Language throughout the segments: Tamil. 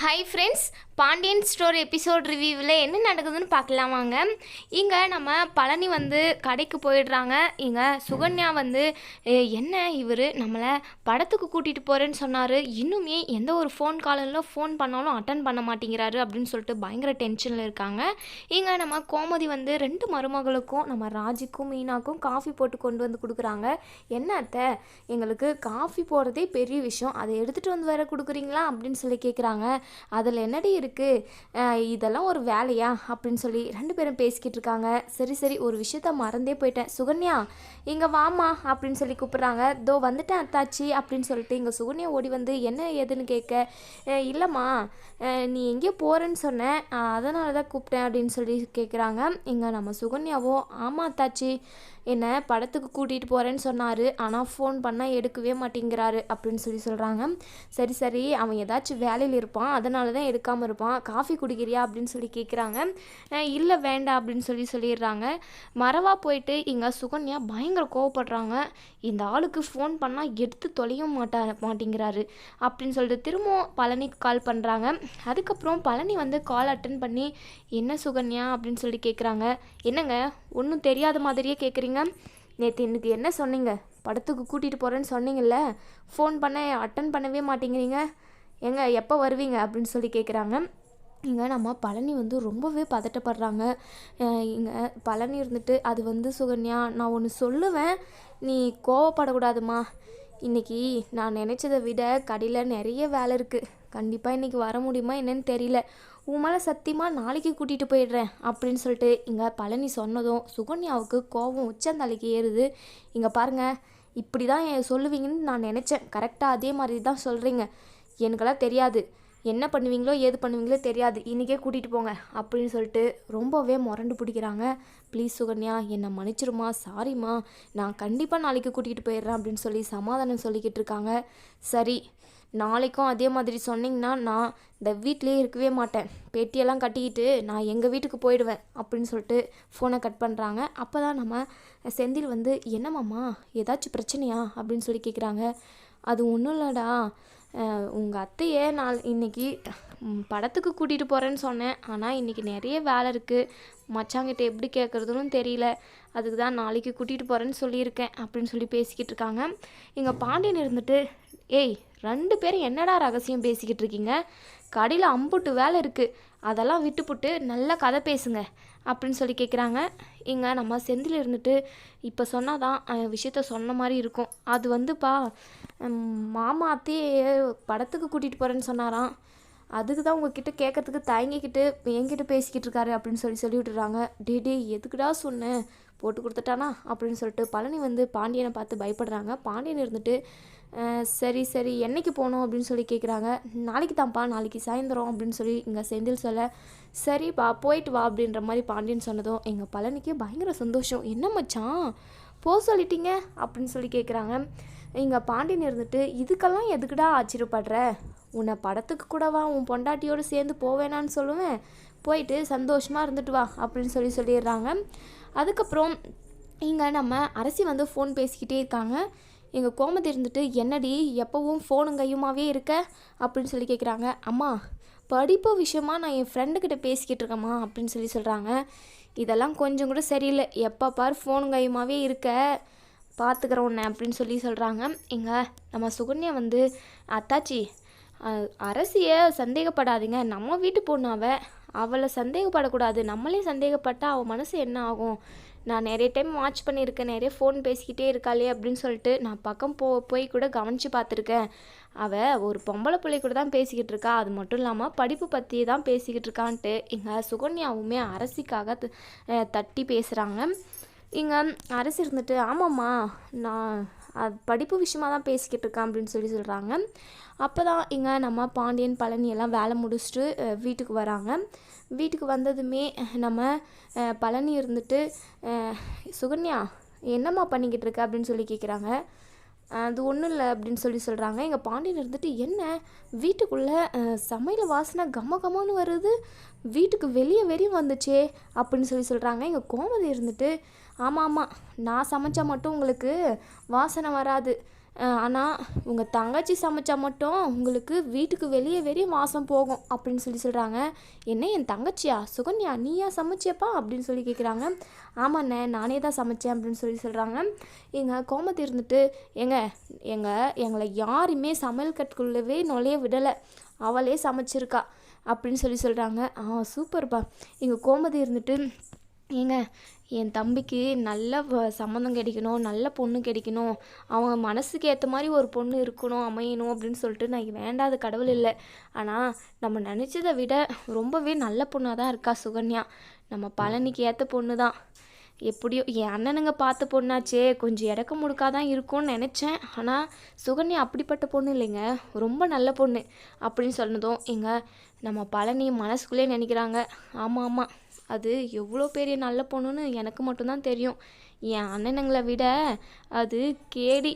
Hi friends Pandian store episode ரிவ்யூவில் என்ன நடக்குதுன்னு பார்க்கலாம் வாங்க. இங்கே நம்ம பழனி வந்து கடைக்கு போயிடுறாங்க. இங்கே சுகன்யா வந்து என்ன இவர்? நம்மளை படத்துக்கு கூட்டிகிட்டு போகிறேன்னு சொன்னார். இன்னுமே எந்த ஒரு ஃபோன் காலில் ஃபோன் பண்ணாலும் அட்டன் பண்ண மாட்டேங்கிறாரு அப்படின்னு சொல்லிட்டு பயங்கர டென்ஷனில் இருக்காங்க. இங்கே நம்ம கோமதி வந்து ரெண்டு மருமகளுக்கும் நம்ம ராஜிக்கும் மீனாக்கும் காஃபி போட்டு கொண்டு வந்து கொடுக்குறாங்க. என்ன அத்தை? எங்களுக்கு காஃபி போடுறதே பெரிய விஷயம். அதை எடுத்துகிட்டு வந்து வேற கொடுக்குறீங்களா? அப்படின்னு சொல்லி கேட்குறாங்க அதில் என்னடி இருக்குது இதெல்லாம் ஒரு வேலையா? அப்படின்னு சொல்லி ரெண்டு பேரும் பேசிக்கிட்டு இருக்காங்க. சரி சரி ஒரு விஷயத்த மறந்தே போயிட்டேன். சுகன்யா இங்கே வாமா அப்படின்னு சொல்லி கூப்பிட்றாங்க. தோ வந்துட்டேன் அத்தாச்சி அப்படின்னு சொல்லிட்டு இங்கே சுகன்யா ஓடி வந்து என்ன ஏதுன்னு கேட்க? இல்லைம்மா. நீ எங்கேயோ போகிறேன்னு சொன்னேன் அதனால தான் கூப்பிட்டேன் அப்படின்னு சொல்லி கேட்குறாங்க இங்கே நம்ம சுகன்யாவோ ஆமாம் அத்தாச்சி. என்னை படத்துக்கு கூட்டிகிட்டு போகிறேன்னு சொன்னார். ஆனால் ஃபோன் பண்ணால் எடுக்கவே மாட்டேங்கிறாரு அப்படின்னு சொல்லி சொல்கிறாங்க சரி சரி அவன் ஏதாச்சும் வேலையில் இருப்பான். அதனால தான் எடுக்காமல் இருப்பான். காஃபி குடிக்கிறியா அப்படின்னு சொல்லி கேட்குறாங்க இல்லை வேண்டாம் அப்படின்னு சொல்லி சொல்லிடுறாங்க. மறவா போயிட்டு இங்கே சுகன்யா பயங்கர கோவப்படுறாங்க. இந்த ஆளுக்கு ஃபோன் பண்ணால் எடுத்து தொலையும் மாட்டா மாட்டேங்கிறாரு அப்படின்னு சொல்லிட்டு திரும்பவும் பழனிக்கு கால் பண்ணுறாங்க அதுக்கப்புறம் பழனி வந்து கால் அட்டன் பண்ணி என்ன சுகன்யா? அப்படின்னு சொல்லி கேட்குறாங்க என்னங்க ஒன்றும் தெரியாத மாதிரியே கேட்குறீங்க நேற்று இன்னைக்கு என்ன சொன்னீங்க? படத்துக்கு கூட்டிகிட்டு போகிறேன்னு சொன்னீங்கல்ல ஃபோன் பண்ண அட்டன் பண்ணவே மாட்டேங்கிறீங்க. எங்க எப்போ வருவீங்க? அப்படின்னு சொல்லி கேட்குறாங்க இங்கே நம்ம பழனி வந்து ரொம்பவே பதட்டப்படுறாங்க. இங்கே பழனி இருந்துட்டு அது வந்து சுகன்யா நான் ஒன்று சொல்லுவேன். நீ கோவப்படக்கூடாதுமா இன்னைக்கு நான் நினச்சதை விட கடையில் நிறைய வேலை இருக்குது கண்டிப்பாக இன்னைக்கு வர முடியுமா என்னன்னு தெரியல. உன் மேலே சத்தியமாக நாளைக்கு கூட்டிகிட்டு போயிடுறேன் அப்படின்னு சொல்லிட்டு இங்கே பழனி சொன்னதும் சுகன்யாவுக்கு கோபம் உச்சந்தலைக்கு ஏறுது. இங்கே பாருங்கள் இப்படி தான் என் சொல்லுவீங்கன்னு நான் நினச்சேன். கரெக்டாக அதே மாதிரி தான் சொல்கிறீங்க எனக்கெல்லாம் தெரியாது. என்ன பண்ணுவீங்களோ ஏது பண்ணுவீங்களோ தெரியாது. இன்றைக்கே கூட்டிகிட்டு போங்க அப்படின்னு சொல்லிட்டு ரொம்பவே முரண்டு பிடிக்கிறாங்க. ப்ளீஸ் சுகன்யா என்னை மன்னிச்சிருமா சாரிம்மா நான் கண்டிப்பாக நாளைக்கு கூட்டிகிட்டு போயிடுறேன் அப்படின்னு சொல்லி சமாதானம் சொல்லிக்கிட்டு இருக்காங்க. சரி நாளைக்கும் அதே மாதிரி சொன்னீங்கன்னா நான் இந்த வீட்டிலேயே இருக்கவே மாட்டேன். பேட்டியெல்லாம் கட்டிக்கிட்டு நான் எங்கள் வீட்டுக்கு போயிடுவேன் அப்படின்னு சொல்லிட்டு ஃபோனை கட் பண்ணுறாங்க அப்போ தான் நம்ம செந்தில் வந்து என்னம்மாம்மா ஏதாச்சும் பிரச்சனையா? அப்படின்னு சொல்லி கேட்குறாங்க அது ஒன்றும் இல்லைடா. உங்கள் அத்தையை நான் இன்னைக்கு படத்துக்கு கூட்டிகிட்டு போகிறேன்னு சொன்னேன். ஆனால் இன்றைக்கி நிறைய வேலை இருக்குது மச்சாங்கிட்ட எப்படி கேட்குறதுன்னு தெரியல. அதுக்கு தான் நாளைக்கு கூட்டிகிட்டு போகிறேன்னு சொல்லியிருக்கேன். அப்படின்னு சொல்லி பேசிக்கிட்டு இருக்காங்க. இங்கே பாண்டியன் இருந்துட்டு ஏய் ரெண்டு பேரும் என்னடா ரகசியம் பேசிக்கிட்டு இருக்கீங்க? கடையில் அம்புட்டு வேலை இருக்குது அதெல்லாம் விட்டுப்புட்டு நல்ல கதை பேசுங்க அப்படின்னு சொல்லி கேட்குறாங்க இங்கே நம்ம செந்தில் இருந்துட்டு இப்போ சொன்னால் தான் விஷயத்த சொன்ன மாதிரி இருக்கும். அது வந்துப்பா மாமா அத்தையே படத்துக்கு கூட்டிகிட்டு போகிறேன்னு சொன்னாராம். அதுக்கு தான் உங்ககிட்ட கேட்கறதுக்கு தயங்கிக்கிட்டு என்கிட்ட பேசிக்கிட்டு இருக்காரு அப்படின்னு சொல்லி சொல்லி விட்டுறாங்க டே டே எதுக்குடா சொன்னேன் போட்டு கொடுத்துட்டானா? அப்படின்னு சொல்லிட்டு பழனி வந்து பாண்டியனை பார்த்து பயப்படுறாங்க. பாண்டியன் இருந்துட்டு சரி சரி என்னைக்கு போகணும்? அப்படின்னு சொல்லி கேட்குறாங்க நாளைக்கு தான்ப்பா நாளைக்கு சாயந்தரம் அப்படின்னு சொல்லி இங்கே செந்தில் சொல்ல சரிப்பா போயிட்டு வா அப்படின்ற மாதிரி பாண்டியன் சொன்னதும் எங்கள் பழனிக்கு பயங்கர சந்தோஷம். என்ன மச்சான்? போ சொல்லிட்டீங்க? அப்படின்னு சொல்லி கேட்குறாங்க இங்கே பாண்டியன் இருந்துட்டு இதுக்கெல்லாம் எதுக்குடா ஆச்சரியப்படுற? உன்னை படத்துக்கு கூடவா உன் பொண்டாட்டியோடு சேர்ந்து போவேணான்னு சொல்லுவேன். போயிட்டு சந்தோஷமாக இருந்துட்டு வா அப்படின்னு சொல்லி சொல்லிடுறாங்க. அதுக்கப்புறம் இங்கே நம்ம அரசி வந்து ஃபோன் பேசிக்கிட்டே இருக்காங்க. எங்கள் கோமதி இருந்துட்டு என்னடி எப்போவும் ஃபோனும் கையுமாவே இருக்க? அப்படின்னு சொல்லி கேட்குறாங்க அம்மா படிப்பு விஷயமா நான் என் ஃப்ரெண்டுக்கிட்ட பேசிக்கிட்டு இருக்கேம்மா அப்படின்னு சொல்லி சொல்கிறாங்க இதெல்லாம் கொஞ்சம் கூட சரியில்லை. எப்போ பார் ஃபோனும் கையுமாவே இருக்க? பார்த்துக்கிறேன் உன்னை அப்படின்னு சொல்லி சொல்கிறாங்க இங்கே நம்ம சுகன்யா வந்து அத்தாச்சி அரசியை சந்தேகப்படாதீங்க. நம்ம வீட்டு பொண்ணாவை அவளை சந்தேகப்படக்கூடாது. நம்மளே சந்தேகப்பட்டால் அவள் மனசு என்ன ஆகும்? நான் நிறைய டைம் வாட்ச் பண்ணியிருக்கேன். நிறைய ஃபோன் பேசிக்கிட்டே இருக்காளே அப்படின்னு சொல்லிட்டு நான் பக்கம் போ போய் கூட கவனித்து பார்த்துருக்கேன். அவள் ஒரு பொம்பளை பிள்ளை கூட தான் பேசிக்கிட்டு இருக்கா. அது மட்டும் இல்லாமல் படிப்பு பற்றி தான் பேசிக்கிட்டு இருக்கான்ட்டு. இங்கே சுகன்யாவுமே அரசிக்காக தட்டி பேசுகிறாங்க இங்கே அரசு இருந்துட்டு ஆமாம்மா நான் அது படிப்பு விஷயமா தான் பேசிக்கிட்டு இருக்கான் அப்படின்னு சொல்லி சொல்கிறாங்க அப்போ தான் இங்கே நம்ம பாண்டியன் பழனி எல்லாம் வேலை முடிச்சுட்டு வீட்டுக்கு வராங்க. வீட்டுக்கு வந்ததுமே நம்ம பழனி இருந்துட்டு சுகன்யா என்னம்மா பண்ணிக்கிட்டு இருக்க அப்படின்னு சொல்லி கேட்குறாங்க அது ஒன்றும் இல்லை அப்படின்னு சொல்லி சொல்கிறாங்க எங்கள் பாண்டியன் இருந்துட்டு என்ன? வீட்டுக்குள்ளே சமையல் வாசனை கம கமன்னு வருது. வீட்டுக்கு வெளியே வெறியும் வந்துச்சே அப்படின்னு சொல்லி சொல்கிறாங்க எங்கள் கோமதி இருந்துட்டு ஆமாம் ஆமாம் நான் சமைச்சா மட்டும் உங்களுக்கு வாசனை வராது. ஆனால் உங்கள் தங்கச்சி சமைச்சா மட்டும் உங்களுக்கு வீட்டுக்கு வெளியே வெளியே வாசம் போகும் அப்படின்னு சொல்லி சொல்கிறாங்க என்ன என் தங்கச்சியா? சுகன்யா நீயா சமைச்சியப்பா? அப்படின்னு சொல்லி கேட்குறாங்க ஆமாண்ணே நானே தான் சமைச்சேன் அப்படின்னு சொல்லி சொல்கிறாங்க எங்கள் கோமதி இருந்துட்டு ஏங்க எங்கள் எங்களை யாருமே சமையல் கட்டுக்குள்ளவே நுழைய விடலை. அவளே சமைச்சிருக்கா அப்படின்னு சொல்லி சொல்கிறாங்க ஆ சூப்பர்ப்பா. எங்கள் கோமதி இருந்துட்டு ஏங்க என் தம்பிக்கு நல்ல வ- சம்மந்தம் கிடைக்கணும் நல்ல பொண்ணு கிடைக்கணும் அவங்க மனசுக்கு ஏற்ற மாதிரி ஒரு பொண்ணு இருக்கணும் அமையணும் அப்படின்னு சொல்லிட்டு நான் வேண்டாத கடவுள் இல்லை. ஆனால் நம்ம நினச்சதை விட ரொம்பவே நல்ல பொண்ணாக தான் இருக்கா சுகன்யா. நம்ம பழனிக்கு ஏற்ற பொண்ணு தான் எப்படியோ என் அண்ணனுங்க பார்த்த பொண்ணாச்சே கொஞ்சம் இறக்க முடுக்கா தான் இருக்கும்னு நினச்சேன். ஆனால் சுகன்யா அப்படிப்பட்ட பொண்ணு இல்லைங்க. ரொம்ப நல்ல பொண்ணு அப்படின்னு சொன்னதும் எங்கள் நம்ம பழனி மனசுக்குள்ளே நினைக்கிறாங்க. ஆமாம் ஆமாம் அது எவ்வளோ பெரிய நல்ல பொண்ணுன்னு எனக்கு மட்டும்தான் தெரியும். என் அண்ணனுங்களை விட அது கேடி.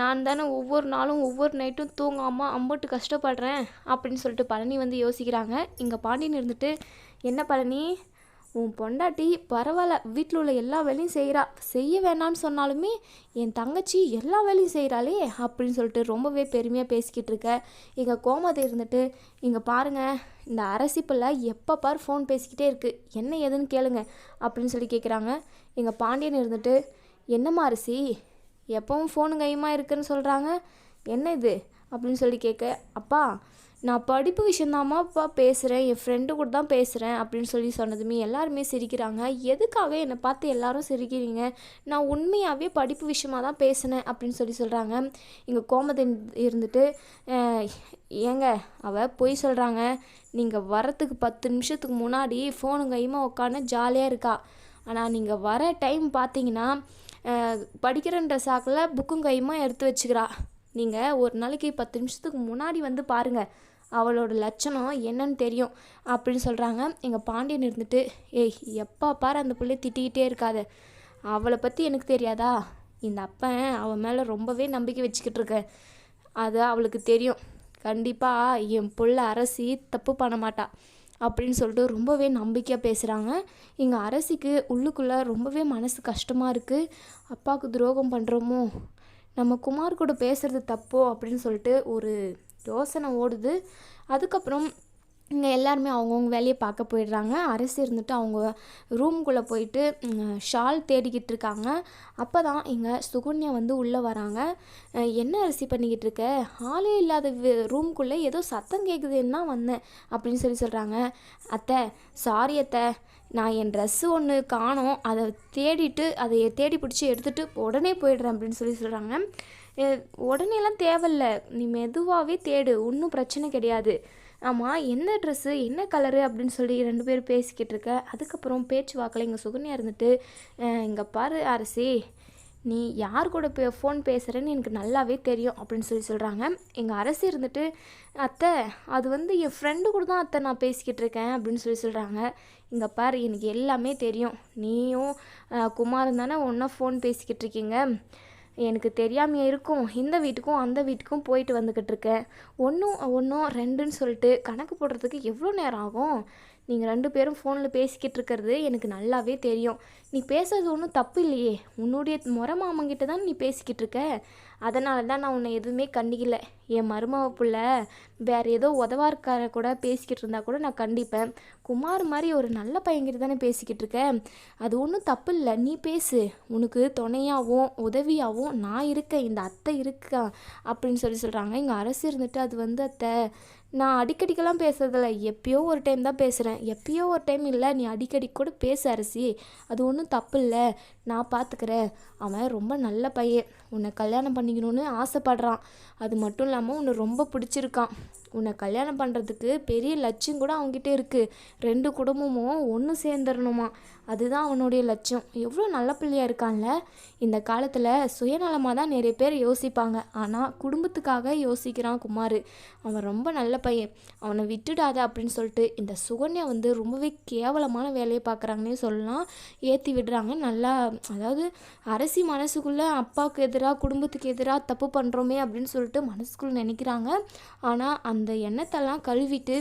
நான் தானே ஒவ்வொரு நாளும் ஒவ்வொரு நைட்டும் தூங்காமல் அம்பட்டு கஷ்டப்படுறேன் அப்படின்னு சொல்லிட்டு பழனி வந்து யோசிக்கிறாங்க. இங்கே பாண்டியன் இருந்துட்டு என்ன பழனி? உன் பொண்டாட்டி பரவாயில்ல வீட்டில் உள்ள எல்லா வேலையும் செய்கிறா செய்ய வேணாம்னு சொன்னாலுமே என் தங்கச்சி எல்லா வேலையும் செய்கிறாளே அப்படின்னு சொல்லிட்டு ரொம்பவே பெருமையாக பேசிக்கிட்டு இருக்க. எங்கள் கோமதி இருந்துட்டு இங்கே பாருங்கள் இந்த அரசி பிள்ளை எப்போ பார் ஃபோன் பேசிக்கிட்டே இருக்குது என்ன ஏதுன்னு கேளுங்க அப்படின்னு சொல்லி கேட்குறாங்க எங்கள் பாண்டியன் இருந்துட்டு என்னம்மா அரிசி எப்பவும் ஃபோனு கையுமா இருக்குன்னு சொல்கிறாங்க என்ன இது? அப்படின்னு சொல்லி கேட்க அப்பா நான் படிப்பு விஷயந்தாம்மாப்பா பேசுகிறேன் என் ஃப்ரெண்டு கூட தான் பேசுகிறேன் அப்படின்னு சொல்லி சொன்னதுமே எல்லாருமே சிரிக்கிறாங்க. எதுக்காக என்னை பார்த்து எல்லாரும் சிரிக்கிறீங்க? நான் உண்மையாகவே படிப்பு விஷயமாக தான் பேசினேன் அப்படின்னு சொல்லி சொல்கிறாங்க இங்கே கோமதி இருந்துட்டு ஏங்க அவள் பொய் சொல்கிறாங்க நீங்கள் வரத்துக்கு பத்து நிமிஷத்துக்கு முன்னாடி ஃபோனு கையுமா உட்காந்து ஜாலியாக இருக்கா. ஆனால் நீங்கள் வர டைம் பார்த்தீங்கன்னா படிக்கிறன்ற சாக்கில் புக்கும் கையுமா எடுத்து வச்சுக்கிறா. நீங்கள் ஒரு நாளைக்கு பத்து நிமிஷத்துக்கு முன்னாடி வந்து பாருங்கள் அவளோட லட்சணம் என்னன்னு தெரியும் அப்படின்னு சொல்கிறாங்க எங்கள் பாண்டியன் இருந்துட்டு ஏய் எப்போ பாரு அந்த பிள்ளைய திட்டிக்கிட்டே இருக்காத. அவளை பற்றி எனக்கு தெரியாதா? இந்த அப்பன் அவன் மேலே ரொம்பவே நம்பிக்கை வச்சுக்கிட்டு இருக்க. அது அவளுக்கு தெரியும். கண்டிப்பாக என் புள்ள அரசி தப்பு பண்ண மாட்டா. அப்படின்னு சொல்லிட்டு ரொம்பவே நம்பிக்கையாக பேசுகிறாங்க எங்கள் அரசிக்கு உள்ளுக்குள்ளே ரொம்பவே மனசு கஷ்டமாக இருக்குது அப்பாவுக்கு துரோகம் பண்ணுறோமோ நம்ம குமார் கூட பேசுகிறது தப்போ? அப்படின்னு சொல்லிட்டு ஒரு யோசனை ஓடுது. அதுக்கப்புறம் இங்கே எல்லாருமே அவங்கவுங்க வேலையை பார்க்க போயிடுறாங்க. அரசு இருந்துட்டு அவங்க ரூம்குள்ளே போயிட்டு ஷால் தேடிக்கிட்டு இருக்காங்க. அப்போ தான் இங்கே சுகன்யா வந்து உள்ளே வராங்க. என்ன அரிசி பண்ணிக்கிட்டு இருக்க? ஆளே இல்லாத ரூம்குள்ளே ஏதோ சத்தம் கேட்குதுன்னா வந்தேன் அப்படின்னு சொல்லி சொல்கிறாங்க அத்தை சாரி அத்தை. நான் என் ட்ரெஸ்ஸு ஒன்று காணோம். அதை தேடிட்டு அதை தேடி பிடிச்சி எடுத்துகிட்டு உடனே போயிடுறேன் அப்படின்னு சொல்லி சொல்கிறாங்க உடனேலாம் தேவையில்ல. நீ மெதுவாகவே தேடு. ஒன்றும் பிரச்சனை கிடையாது. ஆமாம் என்ன ட்ரெஸ்ஸு என்ன கலரு அப்படின்னு சொல்லி ரெண்டு பேரும் பேசிக்கிட்டு இருக்க. அதுக்கப்புறம் பேச்சு வாக்கில் இங்கே சுகன்யா இருந்துட்டு இங்கே பாரு அரசி நீ யார் கூட பே ஃபோன் பேசுகிறேன்னு எனக்கு நல்லாவே தெரியும் அப்படின்னு சொல்லி சொல்கிறாங்க எங்கள் அரசி இருந்துட்டு அத்தை அது வந்து என் ஃப்ரெண்டு கூட தான் அத்தை நான் பேசிக்கிட்டு இருக்கேன் அப்படின்னு சொல்லி சொல்கிறாங்க இங்கே பாரு எனக்கு எல்லாமே தெரியும். நீயும் அஹ், குமாரும் தானே ஒன்றா ஃபோன் பேசிக்கிட்டு இருக்கீங்க. எனக்கு தெரியாமையே இருக்கும். இந்த வீட்டுக்கும் அந்த வீட்டுக்கும் போயிட்டு வந்துக்கிட்டு இருக்கேன். ஒன்றும் ஒன்றும் ரெண்டுன்னு சொல்லிட்டு கணக்கு போடுறதுக்கு எவ்வளோ நேரம் ஆகும்? நீங்கள் ரெண்டு பேரும் ஃபோனில் பேசிக்கிட்டு இருக்கிறது எனக்கு நல்லாவே தெரியும். நீ பேசுறது ஒன்றும் தப்பு இல்லையே. உன்னுடைய முறை மாமங்கிட்ட தான் நீ பேசிக்கிட்டு இருக்க அதனால தான் நான் உன்னை எதுவுமே கண்டிக்கல. என் மருமக பிள்ள வேறு ஏதோ உதவாருக்கார கூட பேசிக்கிட்டு இருந்தால் கூட நான் கண்டிப்பேன். குமார் மாதிரி ஒரு நல்ல பையன்கிட்ட தானே பேசிக்கிட்டு இருக்க அது ஒன்றும் தப்பு இல்லை. நீ பேசு. உனக்கு துணையாகவும் உதவியாகவும் நான் இருக்கேன். இந்த அத்தை இருக்கா? அப்படின்னு சொல்லி சொல்கிறாங்க இங்கே அரசு இருந்துட்டு அது வந்து அத்தை. நான் அடிக்கடிக்கெல்லாம் பேசுறதில்ல. எப்பயோ ஒரு டைம் தான் பேசுகிறேன் எப்பயோ ஒரு டைம் இல்லை நீ அடிக்கடி கூட பேசு அரசி அது ஒன்றும் தப்பு இல்லை. நான் பார்த்துக்கிறேன் அவன் ரொம்ப நல்ல பையன். உன்னை கல்யாணம் பண்ணிக்கணும்னு ஆசைப்படுறான். அது மட்டும் இல்லாமல் உன்னை ரொம்ப பிடிச்சிருக்கான். உன்னை கல்யாணம் பண்ணுறதுக்கு பெரிய லட்சியம் கூட அவங்ககிட்ட இருக்குது ரெண்டு குடும்பமும் ஒன்று சேர்ந்துடணுமா அதுதான் அவனுடைய லட்சியம். எவ்வளோ நல்ல பிள்ளையா இருக்கான்ல? இந்த காலத்தில் சுயநலமாக தான் நிறைய பேர் யோசிப்பாங்க. ஆனால் குடும்பத்துக்காக யோசிக்கிறான் குமார். அவன் ரொம்ப நல்ல பையன். அவனை விட்டுடாத அப்படின்னு சொல்லிட்டு இந்த சுகன்யா வந்து ரொம்பவே கேவலமான வேலையை பார்க்குறாங்கன்னே சொல்லலாம். ஏற்றி விடுறாங்க. நல்லா அதாவது அரசி மனசுக்குள்ளே அப்பாவுக்கு எதிராக குடும்பத்துக்கு எதிராக தப்பு பண்ணுறோமே அப்படின்னு சொல்லிட்டு மனசுக்குள்ளே நினைக்கிறாங்க. ஆனால் அந்த அந்த எண்ணத்தெல்லாம் கழுவிட்டு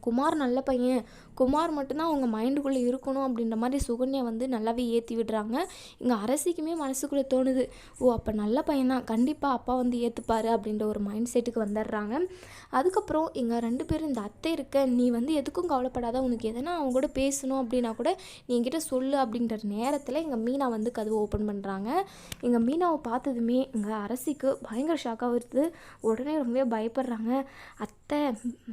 குமார் நல்ல பையன் குமார் மட்டும்தான் அவங்க மைண்டுக்குள்ளே இருக்கணும் அப்படின்ற மாதிரி சுகன்யா வந்து நல்லாவே ஏற்றி விடுறாங்க. இங்கே அரசிக்குமே மனசுக்குள்ளே தோணுது. ஓ அப்போ நல்ல பையன்தான். கண்டிப்பாக அப்பா வந்து ஏற்றுப்பாரு அப்படின்ற ஒரு மைண்ட் செட்டுக்கு வந்துடுறாங்க. அதுக்கப்புறம் இங்கே ரெண்டு பேரும் இந்த அத்தை இருக்க நீ வந்து எதுக்கும் கவலைப்படாத. உனக்கு எதனா அவங்க கூட பேசணும் அப்படின்னா கூட நீ என்கிட்ட சொல்லு அப்படின்ற நேரத்தில் எங்கள் மீனா வந்து கதவை ஓப்பன் பண்ணுறாங்க எங்கள் மீனாவை பார்த்ததுமே இங்கே அரசிக்கு பயங்கர ஷாக்காக வருது. உடனே ரொம்பவே பயப்படுறாங்க. அத்தை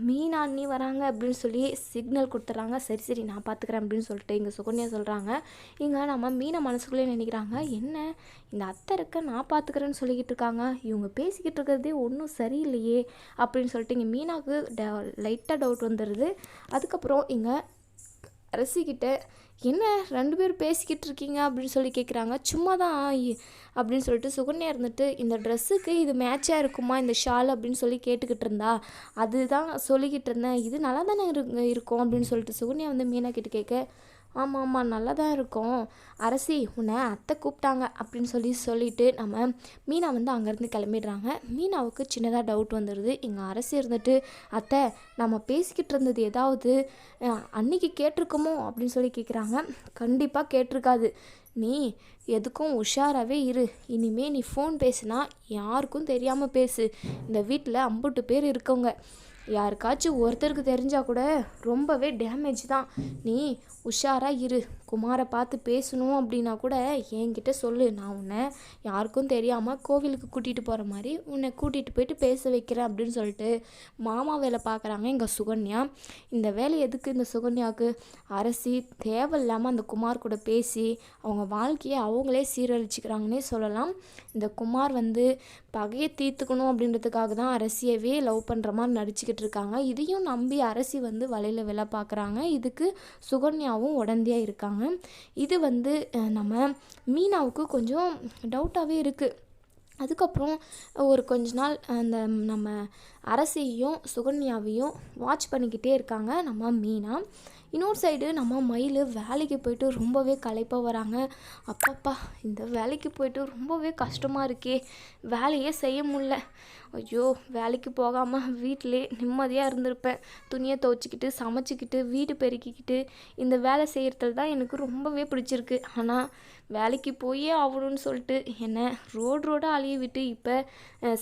மீனா அண்ணி வராங்க அப்படின்னு சொல்லி சிக்னல் பார்த்துறாங்க சரி சரி நான் பார்த்துக்கிறேன் அப்படின்னு சொல்லிட்டு இங்கே சுகன்யா சொல்கிறாங்க இங்கே நம்ம மீனை மனசுக்குள்ளே நினைக்கிறாங்க. என்ன? இந்த அத்தை இருக்க நான் பார்த்துக்கிறேன்னு சொல்லிக்கிட்டு இருக்காங்க. இவங்க பேசிக்கிட்டு இருக்கிறதே ஒன்றும் சரியில்லையே அப்படின்னு சொல்லிட்டு இங்கே மீனாவுக்கு ட லைட்டாக டவுட் வந்துடுது அதுக்கப்புறம் இங்கே அரசிக்கிட்ட என்ன ரெண்டு பேரும் பேசிக்கிட்டு இருக்கீங்க அப்படின்னு சொல்லி கேட்குறாங்க சும்மா தான் அப்படின்னு சொல்லிட்டு சுகன்யா இருந்துட்டு இந்த ட்ரெஸ்ஸுக்கு இது மேட்சாக இருக்குமா? இந்த ஷால்? அப்படின்னு சொல்லி கேட்டுக்கிட்டு இருந்தா அதுதான் சொல்லிக்கிட்டு இருந்தேன் இது நல்லா தானே இரு- இருக்கும் அப்படின்னு சொல்லிட்டு சுகன்யா வந்து மீனா கிட்ட கேட்க ஆமாம் ஆமாம் நல்லா தான் இருக்கும். அரசி உன்னை அத்தை கூப்பிட்டாங்க அப்படின்னு சொல்லி சொல்லிட்டு நம்ம மீனா வந்து அங்கேருந்து கிளம்பிடுறாங்க. மீனாவுக்கு சின்னதாக டவுட் வந்துடுது எங்கள் அரசி இருந்துட்டு அத்தை நம்ம பேசிக்கிட்டு இருந்தது ஏதாவது அன்னைக்கு கேட்டிருக்கோமோ? அப்படின்னு சொல்லி கேட்குறாங்க கண்டிப்பாக கேட்டிருக்காது. நீ எதுக்கும் உஷாராகவே இரு. இனிமே நீ ஃபோன் பேசுனா யாருக்கும் தெரியாமல் பேசு. இந்த வீட்டில் அம்புட்டு பேர் இருக்கவங்க. யாருக்காச்சும் ஒருத்தருக்கு தெரிஞ்சால் கூட ரொம்பவே டேமேஜ் தான். நீ உஷாராக இரு. குமாரை பார்த்து பேசணும் அப்படின்னா கூட என்கிட்ட சொல்லு. நான் உன்னை யாருக்கும் தெரியாமல் கோவிலுக்கு கூட்டிகிட்டு போகிற மாதிரி உன்னை கூட்டிகிட்டு போயிட்டு பேச வைக்கிறேன் அப்படின்னு சொல்லிட்டு மாமா வேலை பார்க்குறாங்க எங்கள் சுகன்யா. இந்த வேலை எதுக்கு இந்த சுகன்யாவுக்கு? அரசி தேவையில்லாமல் அந்த குமார் கூட பேசி அவங்க வாழ்க்கையை அவங்களே சீரழிச்சிக்கிறாங்கன்னே சொல்லலாம். இந்த குமார் வந்து பகையை தீர்த்துக்கணும் அப்படின்றதுக்காக தான் அரசியவே லவ் பண்ணுற மாதிரி நடிச்சுக்கிட்டு இருக்காங்க இதையும் நம்பி அரசி வந்து வலையில் வேலை பார்க்குறாங்க. இதுக்கு சுகன்யாவும் உடந்தையாக இருக்காங்க. இது வந்து நம்ம மீனாவுக்கு கொஞ்சம் டவுட்டாகவே இருக்குது அதுக்கப்புறம் ஒரு கொஞ்ச நாள் அந்த நம்ம அரசியையும் சுகன்யாவையும் வாட்ச் பண்ணிக்கிட்டே இருக்காங்க நம்ம மீனா. இன்னொரு சைடு நம்ம மயில் வேலைக்கு போயிட்டு ரொம்பவே களைப்பாக வராங்க. அப்பப்பா இந்த வேலைக்கு போயிட்டு ரொம்பவே கஷ்டமாக இருக்கே. வேலையே செய்ய முடில ஐயோ வேலைக்கு போகாமல் வீட்டிலே நிம்மதியாக இருந்திருப்பேன். துணியை துவச்சிக்கிட்டு சமைச்சிக்கிட்டு வீடு பெருக்கிக்கிட்டு இந்த வேலை செய்கிறதுல தான் எனக்கு ரொம்பவே பிடிச்சிருக்கு. ஆனால் வேலைக்கு போயே ஆகணும்னு சொல்லிட்டு என்னை ரோடு ரோடாக அழிய விட்டு இப்போ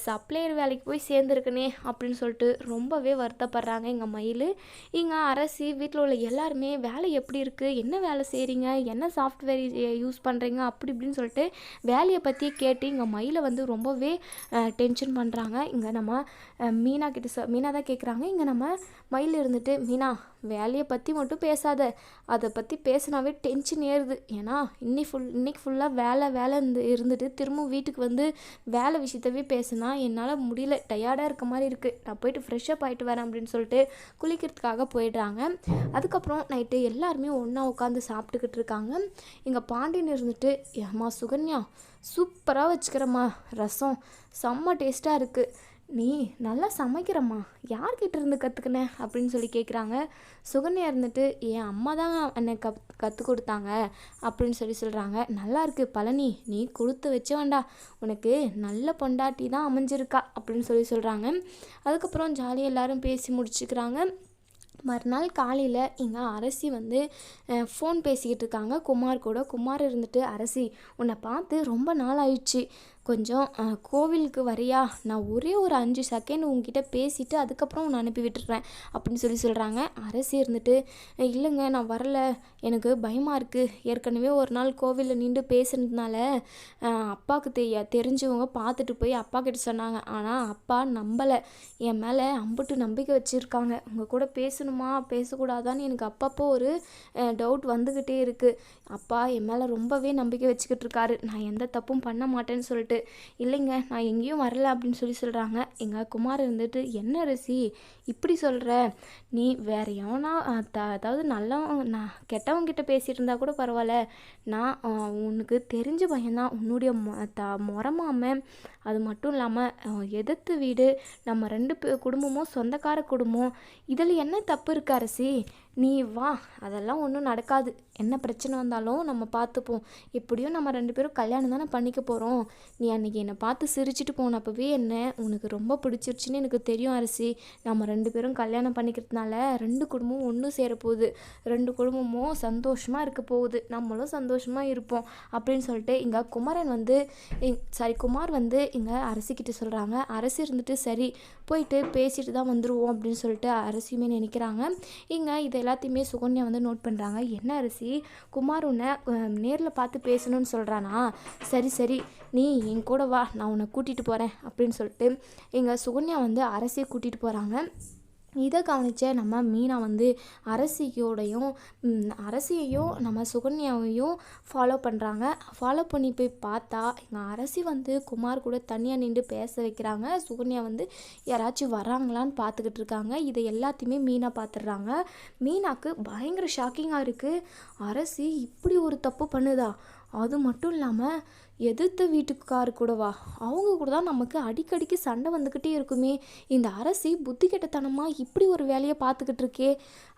சப்ளையர் வேலைக்கு போய் சேர்ந்துருக்கனே? அப்படின்னு சொல்லிட்டு ரொம்பவே வருத்தப்படுறாங்க எங்கள் மயில். இங்கே அரசி வீட்டில் உள்ள எல்லாருமே வேலை எப்படி இருக்குது என்ன வேலை செய்கிறீங்க என்ன சாஃப்ட்வேர் யூஸ் பண்ணுறீங்க அப்படி இப்படின்னு சொல்லிட்டு வேலையை பற்றி கேட்டு இங்கே மயிலை வந்து ரொம்பவே டென்ஷன் பண்ணுறாங்க இங்கே நம்ம மீனா கிட்ட மீனா தான் கேட்குறாங்க இங்கே நம்ம மயில் இருந்துட்டு மீனா வேலையை பற்றி மட்டும் பேசாத. அதை பற்றி பேசினாவே டென்ஷன் ஏறுது. ஏன்னா இன்னி ஃபுல் இன்னைக்கு ஃபுல்லாக வேலை வேலை இருந்து இருந்துட்டு திரும்பவும் வீட்டுக்கு வந்து வேலை விஷயத்தவே பேசினா என்னால் முடியல. டயர்டாக இருக்க மாதிரி இருக்குது நான் போயிட்டு ஃப்ரெஷ்ஷப் ஆகிட்டு வரேன் அப்படின்னு சொல்லிட்டு குளிக்கிறதுக்காக போயிடுறாங்க. அதுக்கப்புறம் நைட்டு எல்லாருமே ஒன்றா உட்காந்து சாப்பிட்டுக்கிட்டு இருக்காங்க. எங்கள் பாண்டியன் இருந்துட்டு ஏம்மா சுகன்யா சூப்பராக வச்சுக்கிறம்மா ரசம். செம்ம டேஸ்ட்டாக இருக்குது நீ நல்லா சமைக்கிறம்மா. யார்கிட்ட இருந்து கற்றுக்கின அப்படின்னு சொல்லி கேட்குறாங்க சுகன்யா இருந்துட்டு என் அம்மா தான் என்னை கத் கற்றுக் கொடுத்தாங்க. அப்படின்னு சொல்லி சொல்கிறாங்க நல்லா இருக்கு பழனி. நீ கொடுத்து வச்ச வேண்டா. உனக்கு நல்ல பொண்டாட்டி தான் அமைஞ்சிருக்கா. அப்படின்னு சொல்லி சொல்கிறாங்க அதுக்கப்புறம் ஜாலியாக எல்லாரும் பேசி முடிச்சுக்கிறாங்க. மறுநாள் காலையில் இங்கே அரசி வந்து ஃபோன் பேசிக்கிட்டு இருக்காங்க. குமார் கூட. குமார் இருந்துட்டு அரசி உன்னை பார்த்து ரொம்ப நாள் ஆயிடுச்சு கொஞ்சம் கோவிலுக்கு வரியா? நான் ஒரே ஒரு அஞ்சு செகண்ட் உங்ககிட்ட பேசிவிட்டு அதுக்கப்புறம் உன்னை அனுப்பி விட்டுறேன் அப்படின்னு சொல்லி சொல்கிறாங்க அரசி இருந்துட்டு இல்லைங்க நான் வரல. எனக்கு பயமாக இருக்குது ஏற்கனவே ஒரு நாள் கோவிலில் நின்று பேசுனதுனால அப்பாவுக்கு தெரிய தெரிஞ்சவங்க பார்த்துட்டு போய் அப்பா கிட்ட சொன்னாங்க. ஆனால் அப்பா நம்பலை. என் மேலே அம்புட்டு நம்பிக்கை வச்சுருக்காங்க. உங்கள் கூட பேசணுமா? பேசக்கூடாதான்னு எனக்கு அப்பப்போ ஒரு டவுட் வந்துக்கிட்டே இருக்குது அப்பா என் மேலே ரொம்பவே நம்பிக்கை வச்சுக்கிட்டு இருக்காரு. நான் எந்த தப்பும் பண்ண மாட்டேன்னு சொல்லிட்டு இல்லைங்க நான் எங்கேயும் வரல அப்படின்னு சொல்லி சொல்கிறாங்க எங்கள் குமார் இருந்துட்டு என்ன ரசி இப்படி சொல்கிற நீ வேற எவனா த அதாவது நல்லவங்க நான் கெட்டவங்கிட்ட பேசிட்டு இருந்தா கூட பரவாயில்ல. நான் உனக்கு தெரிஞ்ச பையன்தான் உன்னுடைய மொ த முறமாம அது மட்டும் இல்லாமல் எதிர்த்து வீடு நம்ம ரெண்டு குடும்பமும் சொந்தக்கார குடும்பம். இதில் என்ன தப்பு இருக்கு அரசி நீ வா அதெல்லாம் ஒன்றும் நடக்காது. என்ன பிரச்சனை வந்தாலும் நம்ம பார்த்துப்போம். எப்படியும் நம்ம ரெண்டு பேரும் கல்யாணம் தானே பண்ணிக்க போகிறோம் நீ அன்றைக்கி என்னை பார்த்து சிரிச்சிட்டு போனப்பவே என்ன உனக்கு ரொம்ப பிடிச்சிருச்சுன்னு எனக்கு தெரியும் அரசி. நம்ம ரெண்டு பேரும் கல்யாணம் பண்ணிக்கிறதுனால ரெண்டு குடும்பமும் ஒன்று சேரப்போகுது ரெண்டு குடும்பமும் சந்தோஷமாக இருக்க போகுது. நம்மளும் சந்தோஷமாக இருப்போம் அப்படின்னு சொல்லிட்டு இங்கே குமரன் வந்து சாரி குமார் வந்து இங்கே அரசிக்கிட்ட சொல்கிறாங்க அரசி இருந்துட்டு சரி போயிட்டு பேசிட்டு தான் வந்துடுவோம் அப்படின்னு சொல்லிட்டு அரசியுமே நினைக்கிறாங்க. இங்கே இது எல்லாத்தையுமே சுகன்யா வந்து நோட் பண்ணுறாங்க என்ன அரிசி? குமார் உன்னை நேரில் பார்த்து பேசணும்னு சொல்கிறானா சரி சரி நீ என் கூட வா நான் உன்னை கூட்டிகிட்டு போகிறேன் அப்படின்னு சொல்லிட்டு எங்கள் சுகன்யா வந்து அரசியை கூட்டிகிட்டு போகிறாங்க இதை கவனித்த நம்ம மீனா வந்து அரசியோடையும் அரசியையும் நம்ம சுகன்யாவையும் ஃபாலோ பண்ணுறாங்க ஃபாலோ பண்ணி போய் பார்த்தா எங்கள் அரசி வந்து குமார் கூட தனியாக நின்று பேச வைக்கிறாங்க. சுகன்யா வந்து யாராச்சும் வராங்களான்னு பார்த்துக்கிட்டு இருக்காங்க. இதை எல்லாத்தையுமே மீனா பார்த்துடுறாங்க. மீனாக்கு பயங்கர ஷாக்கிங்காக இருக்குது அரசி இப்படி ஒரு தப்பு பண்ணுதா? அது மட்டும் இல்லாமல் எதிர்த்த வீட்டுக்கார் கூடவா? அவங்க கூட தான் நமக்கு அடிக்கடிக்கு சண்டை வந்துக்கிட்டே இருக்குமே. இந்த அரசி புத்தி கெட்டத்தனமாக இப்படி ஒரு வேலையை பார்த்துக்கிட்டு இருக்கே.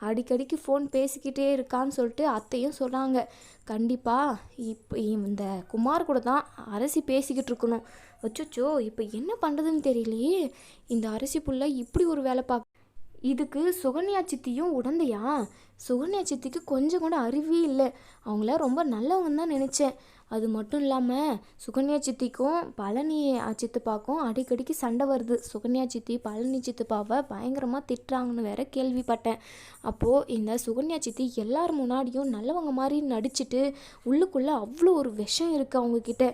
அடிக்கடிக்கு ஃபோன் பேசிக்கிட்டே இருக்கான்னு சொல்லிட்டு அத்தையும் சொல்கிறாங்க கண்டிப்பாக இப்போ இந்த குமார் கூட தான் அரசி பேசிக்கிட்டு இருக்கணும். அச்சோச்சோ இப்போ என்ன பண்ணுறதுன்னு தெரியலையே. இந்த அரசி புள்ள இப்படி ஒரு வேலை பார்க்க இதுக்கு சுகன்யா சித்தியும் உடந்தையா? சுகன்யா சித்திக்கு கொஞ்சம் கூட அறிவே இல்லை. அவங்கள ரொம்ப நல்லவங்க தான் நினச்சேன். அது மட்டும் இல்லாமல் சுகன்யா சித்திக்கும் பழனி சித்தப்பாக்கும் அடிக்கடிக்கு சண்டை வருது. சுகன்யா சித்தி பழனி சித்தப்பாவை பயங்கரமாக திட்டுறாங்கன்னு வேற கேள்விப்பட்டேன். அப்போது இந்த சுகன்யா சித்தி எல்லார் முன்னாடியும் நல்லவங்க மாதிரி நடிச்சுட்டு உள்ளுக்குள்ளே அவ்வளோ ஒரு விஷம் இருக்குது அவங்கக்கிட்ட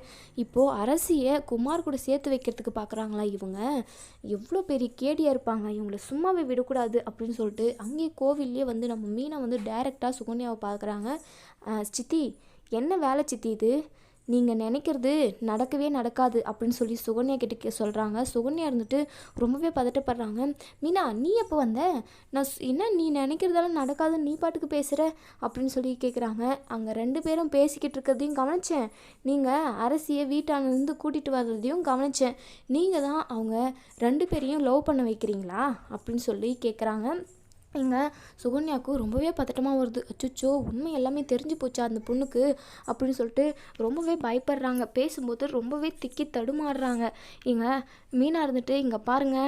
இப்போது அரசியை குமார் கூட சேர்த்து வைக்கிறதுக்கு பார்க்குறாங்களா இவங்க? எவ்வளோ பெரிய கேடியாக இருப்பாங்க. இவங்களை சும்மாவே விடக்கூடாது அப்படின்னு சொல்லிட்டு அங்கேயே கோவில்லேயே வந்து நம்ம மீனை வந்து டைரெக்டாக சுகன்யாவை பார்க்குறாங்க சித்தி என்ன வேலை சித்தி இது? நீங்கள் நினைக்கிறது நடக்கவே நடக்காது அப்படின்னு சொல்லி சுகன்யா கிட்ட கே- சொல்கிறாங்க சுகன்யா இருந்துட்டு ரொம்பவே பதட்டப்படுறாங்க. மீனா நீ எப்போ வந்த? நான் என்ன நீ நினைக்கிறதெல்லாம் நடக்காதுன்னு நீ பாட்டுக்கு பேசுகிற அப்படின்னு சொல்லி கேட்குறாங்க அங்கே ரெண்டு பேரும் பேசிக்கிட்டு இருக்கிறதையும் கவனித்தேன் நீங்கள் அரசியை வீட்டானிருந்து கூட்டிகிட்டு வர்றதையும் கவனித்தேன் நீங்கள் தான் அவங்க ரெண்டு பேரையும் லவ் பண்ண வைக்கிறீங்களா? அப்படின்னு சொல்லி கேட்குறாங்க இங்கே சுகன்யாவுக்கு ரொம்பவே பதட்டமாக வருது. அச்சோ உண்மை எல்லாமே தெரிஞ்சு போச்சா அந்த பொண்ணுக்கு? அப்படின்னு சொல்லிட்டு ரொம்பவே பயப்படுறாங்க. பேசும்போது ரொம்பவே திக்கி தடுமாறுறாங்க. இங்கே மீனாக இருந்துட்டு இங்கே பாருங்க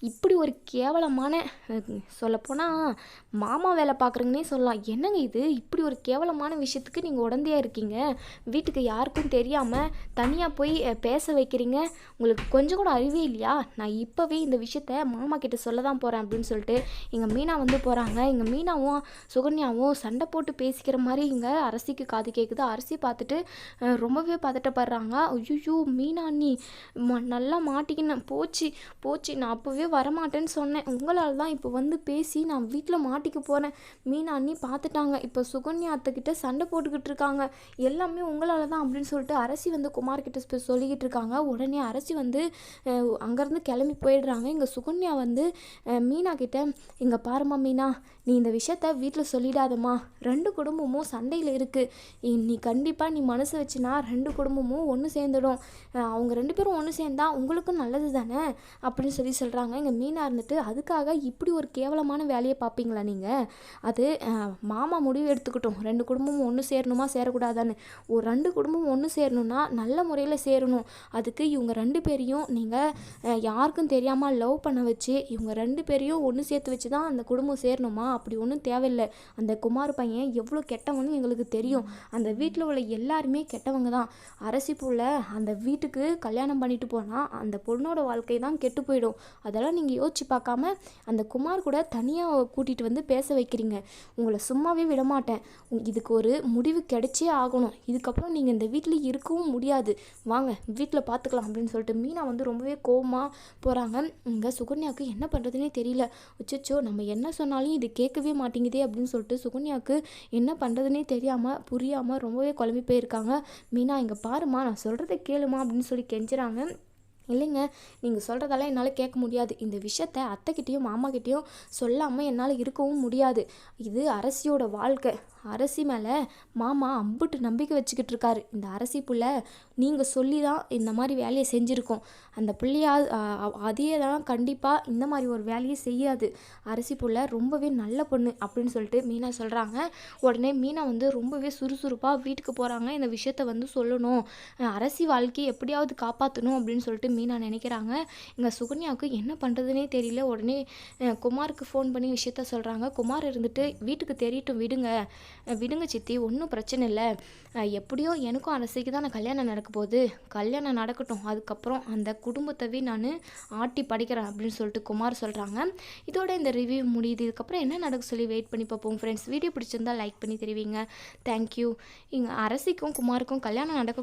இப்படி ஒரு கேவலமான சொல்லப்போனால் மாமா வேலை பார்க்குறீங்கன்னே சொல்லலாம். என்னங்க இது? இப்படி ஒரு கேவலமான விஷயத்துக்கு நீங்கள் உடந்தையாக இருக்கீங்க. வீட்டுக்கு யாருக்கும் தெரியாமல் தனியாக போய் பேச வைக்கிறீங்க. உங்களுக்கு கொஞ்சம் கூட அறிவே இல்லையா? நான் இப்போவே இந்த விஷயத்த மாமா கிட்ட சொல்ல தான் போகிறேன் அப்படின்னு சொல்லிட்டு எங்கள் மீனா வந்து போகிறாங்க எங்கள் மீனாவும் சுகன்யாவும் சண்டை போட்டு பேசிக்கிற மாதிரி இங்கே அரசிக்கு காது கேட்குது அரிசி பார்த்துட்டு ரொம்பவே பதட்டப்படுறாங்க. ஐயோ மீனா நீ நல்லா மாட்டிக்கினேன் போச்சு போச்சு. நான் அப்போவே வரமாட்டேன்னு சொன்னேன். உங்களால் தான் இப்போ வந்து பேசி நான் வீட்டில் மாட்டிக்க போகிறேன் மீனா அண்ணி பார்த்துட்டாங்க இப்போ சுகன்யா அத்தைக்கிட்ட சண்டை போட்டுக்கிட்டு இருக்காங்க. எல்லாமே உங்களால் தான் அப்படின்னு சொல்லிட்டு அரசி வந்து குமார்கிட்ட போய் சொல்லிக்கிட்டு இருக்காங்க. உடனே அரசி வந்து அங்கேருந்து கிளம்பி போயிடுறாங்க. இங்கே சுகன்யா வந்து மீனா கிட்ட இங்கே பாரும்மா மீனா நீ இந்த விஷயத்த வீட்டில் சொல்லிடாதம்மா. ரெண்டு குடும்பமும் சண்டையில் இருக்குது நீ கண்டிப்பாக நீ மனசு வச்சுனா ரெண்டு குடும்பமும் ஒன்று சேர்ந்துடும். அவங்க ரெண்டு பேரும் ஒன்று சேர்ந்தா உங்களுக்கும் நல்லது தானே? அப்படின்னு சொல்லி சொல்கிறாங்க இங்கே மீனா இருந்துட்டு அதுக்காக இப்படி ஒரு கேவலமான வேலையை பார்ப்பீங்களா நீங்கள் அது மாமா முடிவு எடுத்துக்கிட்டோம். ரெண்டு குடும்பமும் ஒன்று சேரணுமா? சேரக்கூடாதான்னு. ஒரு ரெண்டு குடும்பமும் ஒன்று சேரணும்னா நல்ல முறையில் சேரணும். அதுக்கு இவங்க ரெண்டு பேரையும் நீங்கள் யாருக்கும் தெரியாமல் லவ் பண்ண வச்சு இவங்க ரெண்டு பேரையும் ஒன்று சேர்த்து வச்சு தான் அந்த குடும்பம் சேரணுமா? அப்படி ஒன்றும் தேவையில்லை. அந்த குமார் பையன் எவ்வளோ கெட்டவனு எங்களுக்கு தெரியும். அந்த வீட்டில் உள்ள எல்லாருமே கெட்டவங்க தான். அரசி புள்ள அந்த வீட்டுக்கு கல்யாணம் பண்ணிட்டு போனால் அந்த பொண்ணோட வாழ்க்கை தான் கெட்டு போயிடும். அதெல்லாம் நீங்கள் யோசிச்சு பார்க்காம அந்த குமார் கூட தனியாக கூட்டிகிட்டு வந்து பேச வைக்கிறீங்க. உங்களை சும்மாவே விடமாட்டேன். உ- இதுக்கு ஒரு முடிவு கிடைச்சே ஆகணும். இதுக்கப்புறம் நீங்கள் இந்த வீட்டில் இருக்கவும் முடியாது. வாங்க வீட்டில் பார்த்துக்கலாம் அப்படின்னு சொல்லிட்டு மீனா வந்து ரொம்பவே கோபமாக போகிறாங்க இங்கே சுகன்யாவுக்கு என்ன பண்ணுறதுனே தெரியல. அச்சச்சோ நம்ம என்ன சொன்னாலும் இது கேட்கவே மாட்டேங்குதே அப்படின்னு சொல்லிட்டு சுகன்யாவுக்கு என்ன பண்ணுறதுனே தெரியாமல் புரியாமல் ரொம்பவே குழம்பி போயிருக்காங்க. மீனா இங்கே பாருமா நான் சொல்கிறத கேளுமா அப்படின்னு சொல்லி கெஞ்சுறாங்க. இல்லைங்க நீங்கள் சொல்கிறதெல்லாம் என்னால் கேட்க முடியாது. இந்த விஷயத்த அத்தைக்கிட்டேயும் மாமாக்கிட்டேயும் சொல்லாமல் என்னால் இருக்கவும் முடியாது. இது அரசியோட வாழ்க்கை. அரசி மேலே மாமா அம்புட்டு நம்பிக்கை வச்சுக்கிட்டு இருக்காரு. இந்த அரசி புள்ள நீங்கள் சொல்லி தான் இந்த மாதிரி வேலையை செஞ்சுருக்கோம். அந்த பிள்ளையா அதே தான் கண்டிப்பாக இந்த மாதிரி ஒரு வேலையை செய்யாது. அரசி புள்ள ரொம்பவே நல்ல பொண்ணு அப்படின்னு சொல்லிட்டு மீனா சொல்கிறாங்க உடனே மீனா வந்து ரொம்பவே சுறுசுறுப்பாக வீட்டுக்கு போகிறாங்க இந்த விஷயத்த வந்து சொல்லணும். அரசி வாழ்க்கையை எப்படியாவது காப்பாற்றணும் அப்படின்னு சொல்லிட்டு மீனா நினைக்கிறாங்க. இங்கே சுகன்யாவுக்கு என்ன பண்ணுறதுனே தெரியல. உடனே குமாருக்கு ஃபோன் பண்ணி விஷயத்த சொல்கிறாங்க குமார் இருந்துட்டு வீட்டுக்கு தெரியட்டும் விடுங்க. விடுங்க சித்தி ஒன்றும் பிரச்சனை இல்லை. எப்படியோ எனக்கும் அரசிக்கு தான் நான் கல்யாணம் நடக்க போகுது. கல்யாணம் நடக்கட்டும். அதுக்கப்புறம் அந்த குடும்பத்தவே நான் ஆட்டி படிக்கிறேன் அப்படின்னு சொல்லிட்டு குமார் சொல்கிறாங்க இதோட இந்த ரிவ்யூ முடியுது. இதுக்கப்புறம் என்ன நடக்க சொல்லி வெயிட் பண்ணி பார்ப்போம் ஃப்ரெண்ட்ஸ் வீடியோ பிடிச்சிருந்தா லைக் பண்ணி தெரிவிங்க. தேங்க்யூ இங்கே அரசிக்கும் குமாருக்கும் கல்யாணம் நடக்க